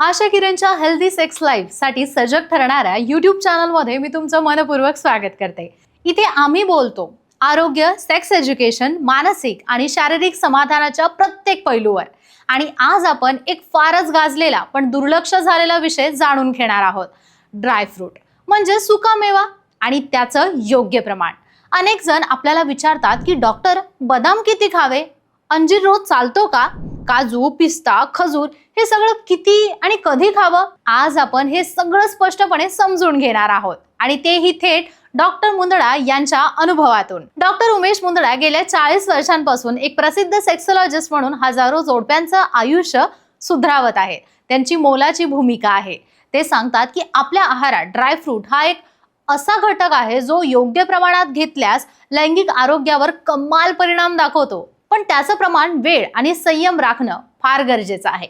आशा किरणच्या healthy sex लाईफसाठी सजग ठरणाऱ्या युट्यूब चॅनलमध्ये मी तुमचं मनपूर्वक स्वागत करते. इथे आम्ही बोलतो आरोग्य सेक्स एज्युकेशन मानसिक आणि शारीरिक समाधानाच्या प्रत्येक पैलूवर. आणि आज आपण एक फारच गाजलेला पण दुर्लक्ष झालेला विषय जाणून घेणार आहोत. ड्रायफ्रूट म्हणजे सुकामेवा आणि त्याचं योग्य प्रमाण. अनेक जण आपल्याला विचारतात की डॉक्टर बदाम किती खावे? अंजीर रोज चालतो का? काजू पिस्ता खजूर हे सगळं किती आणि कधी खावं? आज आपण हे सगळं स्पष्टपणे समजून घेणार आहोत. आणि तेही थेट डॉक्टर मुंदडा यांच्या अनुभवातून. डॉक्टर उमेश मुंदडा गेल्या चाळीस वर्षांपासून एक प्रसिद्ध सेक्सॉलॉजिस्ट म्हणून हजारो जोडप्यांचं आयुष्य सुधारवत आहेत त्यांची मोलाची भूमिका आहे. ते सांगतात की आपल्या आहारात ड्रायफ्रूट हा एक असा घटक आहे जो योग्य प्रमाणात घेतल्यास लैंगिक आरोग्यावर कमाल परिणाम दाखवतो. पण त्याचं प्रमाण वेळ आणि संयम राखणं फार गरजेचं आहे.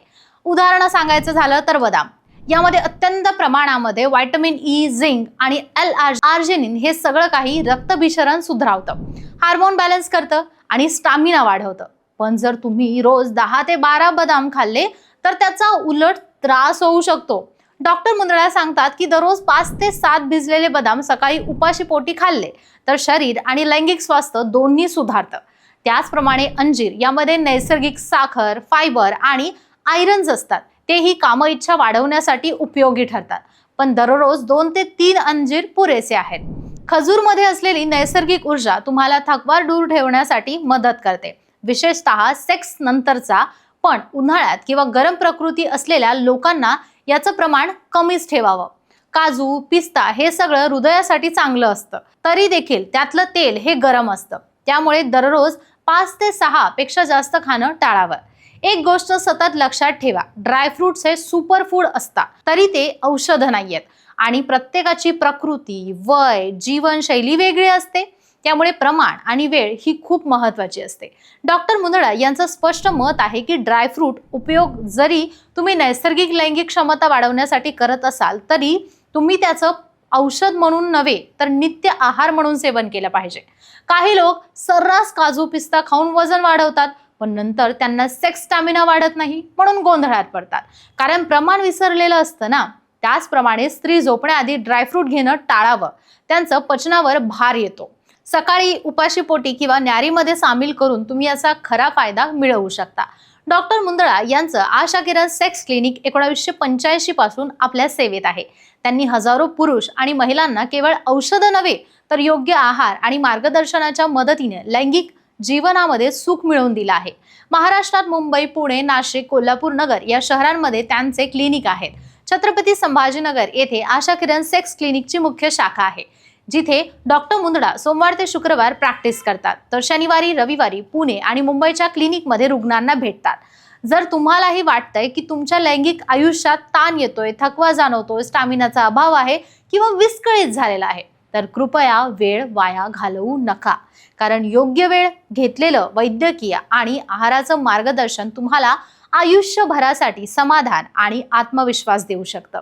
उदाहरणं सांगायचं झालं तर बदाम यामध्ये अत्यंत प्रमाणामध्ये व्हायटमिन ई झिंक आणि एल आर आर्जेनिन हे सगळं काही रक्तभिसरण सुधारवतं. हार्मोन बॅलन्स करतं आणि स्टॅमिना वाढवतं. पण जर तुम्ही रोज दहा ते बारा बदाम खाल्ले तर त्याचा उलट त्रास होऊ शकतो. डॉक्टर मुंदळा सांगतात की दररोज पाच ते सात भिजलेले बदाम सकाळी उपाशी पोटी खाल्ले तर शरीर आणि लैंगिक स्वास्थ्य दोन्ही सुधारतं. त्याचप्रमाणे अंजीर यामध्ये नैसर्गिक साखर फायबर आणि आयरन्स असतात. तेही काम इच्छा वाढवण्यासाठी उपयोगी ठरतात. पण दररोज दोन ते तीन अंजीर पुरेसे आहेत. खजूरमध्ये असलेली नैसर्गिक ऊर्जा तुम्हाला थकवार दूर ठेवण्यासाठी मदत करते. विशेषतः सेक्स नंतरचा पण उन्हाळ्यात किंवा गरम प्रकृती असलेल्या लोकांना याचं प्रमाण कमीच ठेवावं. काजू पिस्ता हे सगळं हृदयासाठी चांगलं असतं. तरी देखील त्यातलं तेल हे गरम असतं. त्यामुळे दररोज पाच ते सहा पेक्षा जास्त खाणं टाळावं. एक गोष्ट सतत लक्षात ठेवा ड्रायफ्रुट्स हे सुपर फूड असतात तरी ते औषध नाहीयेत. आणि प्रत्येकाची प्रकृती वय जीवनशैली वेगळी असते. त्यामुळे प्रमाण आणि वेळ ही खूप महत्वाची असते. डॉक्टर मुंदडा यांचं स्पष्ट मत आहे की ड्रायफ्रूट उपयोग जरी तुम्ही नैसर्गिक लैंगिक क्षमता वाढवण्यासाठी करत असाल तरी तुम्ही त्याचं औषध म्हणून नव्हे तर नित्य आहार म्हणून सेवन केलं पाहिजे. काही लोक सर्रास काजू पिस्ता खाऊन वजन वाढवतात पण नंतर त्यांना सेक्स स्टॅमिना वाढत नाही म्हणून गोंधळात पडतात. कारण प्रमाण विसरलेलं असतं ना त्याचप्रमाणे स्त्री झोपण्याआधी ड्रायफ्रूट घेणं टाळावं. त्यांचं पचनावर भार येतो. सकाळी उपाशीपोटी किंवा न्यारीमध्ये सामील करून तुम्ही याचा खरा फायदा मिळवू शकता. डॉक्टर मुंदळा यांचं आशा किरण सेक्स क्लिनिक एकोणावीसशे पंच्याऐंशी पासून आपल्या सेवेत आहे. त्यांनी हजारो पुरुष आणि महिलांना केवळ औषधं नव्हे तर योग्य आहार आणि मार्गदर्शनाच्या मदतीने लैंगिक जीवनामध्ये सुख मिळवून दिलं आहे. महाराष्ट्रात मुंबई पुणे नाशिक कोल्हापूर नगर या शहरांमध्ये त्यांचे क्लिनिक आहेत. छत्रपती संभाजीनगर येथे आशा किरण सेक्स क्लिनिकची मुख्य शाखा आहे. जिथे डॉक्टर मुंदडा सोमवार ते शुक्रवार प्रॅक्टिस करतात. तर शनिवारी रविवारी पुणे आणि मुंबईच्या क्लिनिकमध्ये रुग्णांना भेटतात. जर तुम्हालाही वाटतंय की तुमच्या लैंगिक आयुष्यात ताण येतोय थकवा जाणवतोय स्टॅमिनाचा अभाव आहे किंवा विस्कळीत झालेला आहे तर कृपया वेळ वाया घालवू नका. कारण योग्य वेळ घेतलेलं वैद्यकीय आणि आहाराचं मार्गदर्शन तुम्हाला आयुष्यभरासाठी समाधान आणि आत्मविश्वास देऊ शकतं.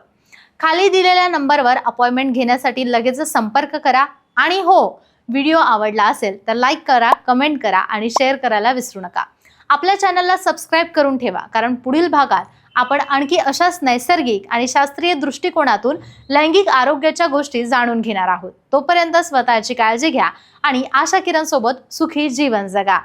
खाली दिलेल्या नंबरवर अपॉइंटमेंट घेण्यासाठी लगेच संपर्क करा आणि हो व्हिडिओ आवडला असेल तर लाईक करा कमेंट करा आणि शेअर करायला विसरू नका. आपल्या चॅनलला सबस्क्राईब करून ठेवा कारण पुढील भागात आपण आणखी अशाच नैसर्गिक आणि शास्त्रीय दृष्टिकोनातून लैंगिक आरोग्याच्या गोष्टी जाणून घेणार आहोत. तोपर्यंत स्वतःची काळजी घ्या आणि आशा किरण सोबत सुखी जीवन जगा.